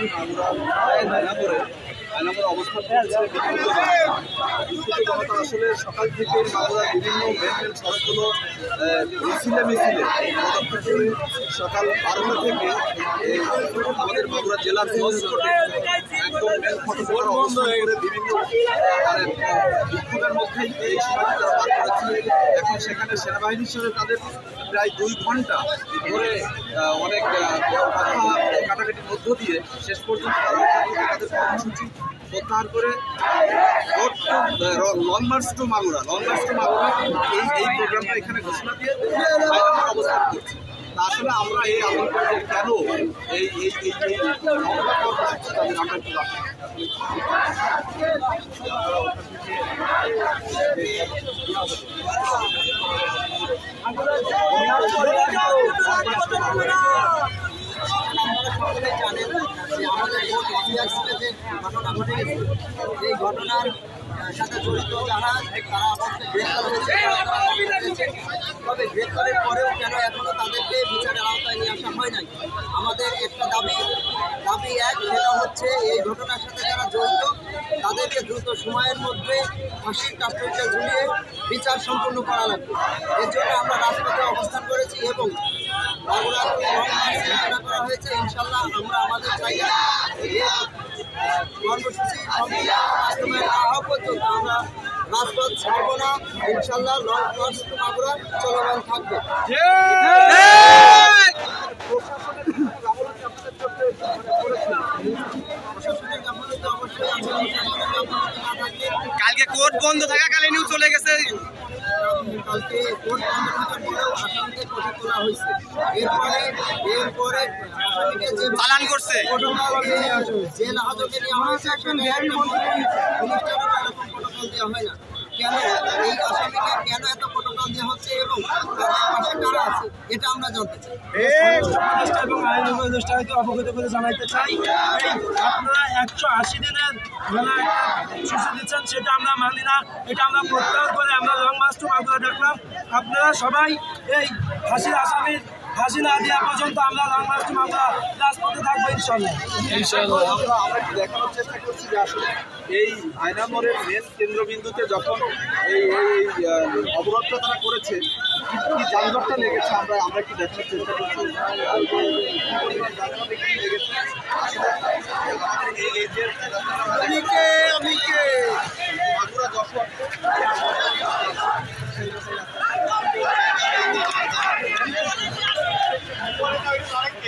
আয়নাপুরে আয়নাপুরে অবস্থান করছে। আসলে সকাল থেকে মাগুরার বিভিন্ন মেন সড়কগুলো মিছিলে মিছিলে সকাল বারোটা থেকে আমাদের মাগুরা জেলার বিভিন্ন এখন সেখানে তাদের প্রায় দুই ঘণ্টা ধরে অনেক কাটাকাটির মধ্য দিয়ে শেষ পর্যন্ত long march to Magura long march to Magura এই এই প্রোগ্রামটা এখানে ঘোষণা দিয়ে অবস্থান করছে। আসলে আমরা এই আন্দোলন কেন এই এই এই আমরা আমাদের ভোট ইতিহাসে ঘটনা ঘটে এই ঘটনার সাথে জড়িত যারা, তারা অবশ্যই গ্রেপ্তার পরেও কেন এখনও তাদেরকে বিচারের আওতায় নিয়ে আসা হয় নাই? আমাদের একটা দাবি দাবি এক, সেটা হচ্ছে এই ঘটনার সাথে যারা জড়িত, তাদেরকে দ্রুত সময়ের মধ্যে ফাঁসির কাস্টডিতে ঝুলিয়ে বিচার সম্পন্ন করা লাগবে। এর জন্য আমরা রাজপথে অবস্থান করেছি এবং করা হয়েছে ইনশাল্লাহ আমরা আমাদের জায়গা কর্মসূচি বাস্তবায়ন না হওয়া পর্যন্ত আমরা রাজপথ ছাড়ব না ইনশাল্লাহ লং মার্চ চলমান থাকবে। কালকে কোর্ট বন্ধ থাকাকালীনও চলে গেছে। কালকে কোর্ট পরেও আসামিকে কোর্টে তোলা হয়েছে। এরপরে এরপরে যে চালান করছে। জেল হাজতে নেওয়া হয়েছে একটা এরকম প্রোটোকল দেওয়া হয় না। কেন? এই আসামিকে কেন এত প্রোটোকল দেওয়া হচ্ছে এবং তাদের পাশে কারা আছে এটা আমরা জানতে চাই। উপদেষ্টাকে অবগত করে জানাইতে চাই। আপনারা একশো আশি দিনের মেলা একটা দিচ্ছেন, সেটা আমরা মানি না। এটা আমরা প্রত্যাহার করে আমরা লং মার্চ টু মাগুরা দেখলাম। আপনারা সবাই এই হাসির আসামির ফাঁসি না দেওয়া পর্যন্ত আমরা লং মার্চ মাগুরা রাজপথে থাকব ইনশাল্লাহ আমরা আমরা দেখানোর চেষ্টা করছি যে আসলে এই আয়নামরের মেন কেন্দ্রবিন্দুতে যখন এই এই অবরোধটা তারা করেছে কি কি যানজটটা লেগেছে আমরা আমরা একটু দেখানোর চেষ্টা করছি? আমি কে আমি কে মাগুরা যশোর